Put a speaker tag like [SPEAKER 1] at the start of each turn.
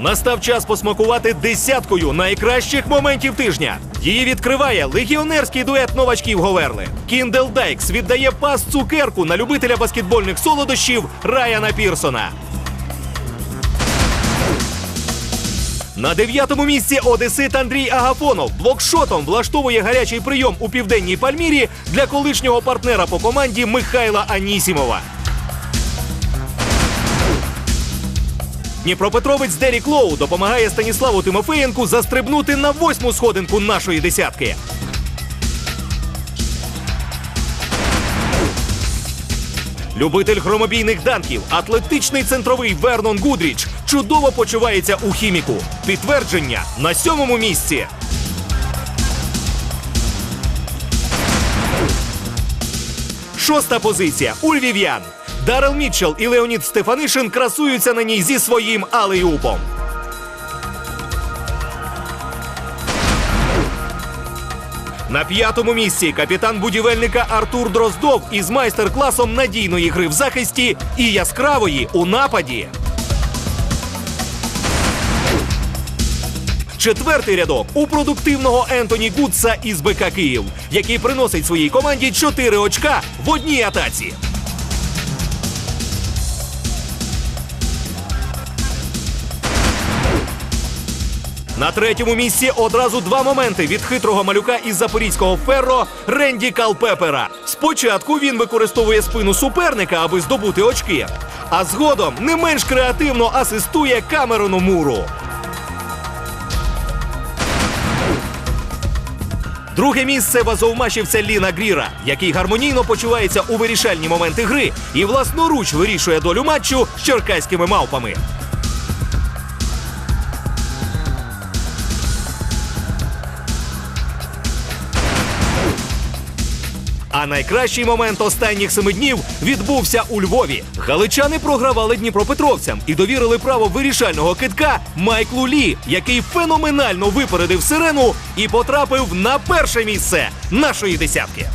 [SPEAKER 1] Настав час посмакувати десяткою найкращих моментів тижня. Її відкриває легіонерський дует новачків Говерли. Кіндел Дайкс віддає пас цукерку на любителя баскетбольних солодощів Райана Пірсона. На дев'ятому місці Одесит Андрій Агафонов блокшотом влаштовує гарячий прийом у південній Пальмірі для колишнього партнера по команді Михайла Анісімова. Дніпропетровець Дерік Лоу допомагає Станіславу Тимофеєнку застрибнути на восьму сходинку нашої десятки. Любитель громобійних данків, атлетичний центровий Вернон Гудріч чудово почувається у хіміку. Підтвердження на сьомому місці. Шоста позиція у львів'ян. Дарел Мітчелл і Леонід Стефанишин красуються на ній зі своїм алеюпом. На п'ятому місці капітан будівельника Артур Дроздов із майстер-класом надійної гри в захисті і яскравої у нападі. Четвертий рядок у продуктивного Ентоні Гудса із БК Київ, який приносить своїй команді 4 очка в одній атаці. На третьому місці одразу два моменти від хитрого малюка із запорізького ферро Ренді Калпепера. Спочатку він використовує спину суперника, аби здобути очки, а згодом не менш креативно асистує Камерону Муру. Друге місце базовмачівця Ліна Гріра, який гармонійно почувається у вирішальні моменти гри і власноруч вирішує долю матчу з черкаськими мавпами. А найкращий момент останніх семи днів відбувся у Львові. Галичани програвали дніпропетровцям і довірили право вирішального китка Майклу Лі, який феноменально випередив сирену і потрапив на перше місце нашої десятки.